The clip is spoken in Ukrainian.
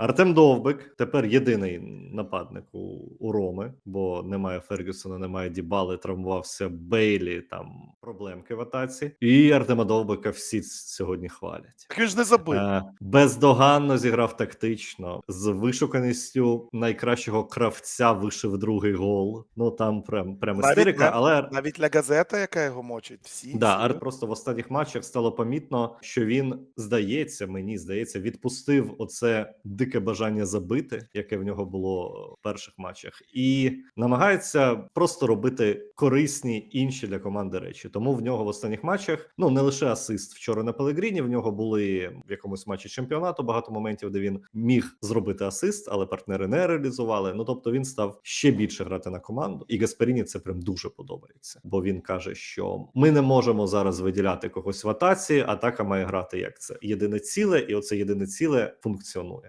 Артем Довбик тепер єдиний нападник у, у Роми, бо немає Фергюсона, немає Дібали, травмувався Бейлі, там проблемки в атаці. І Артема Довбика всі сьогодні хвалять. Так він ж не забив. Е, бездоганно зіграв тактично з вишуканістю найкращого кравця вишив другий гол. Ну там прям прям Навіть істерика, не- але Навіть для газета, яка його мочить, всі. Да, всі. Арт просто в останніх матчах стало помітно, що він здається, мені здається, відпустив оце дике бажання забити, яке в нього було в перших матчах, і намагається просто робити корисні інші для команди речі. Тому в нього в останніх матчах ну не лише асист вчора на Пелегріні. В нього були в якомусь матчі чемпіонату багато моментів, де він міг зробити асист, але партнери не реалізували. Ну тобто він став ще більше грати на команду, і Гасперіні це прям дуже подобається, бо він каже, що ми не можемо зараз виділяти когось в атаці. Атака має грати як це єдине ціле, і оце єдине ціле функціонує.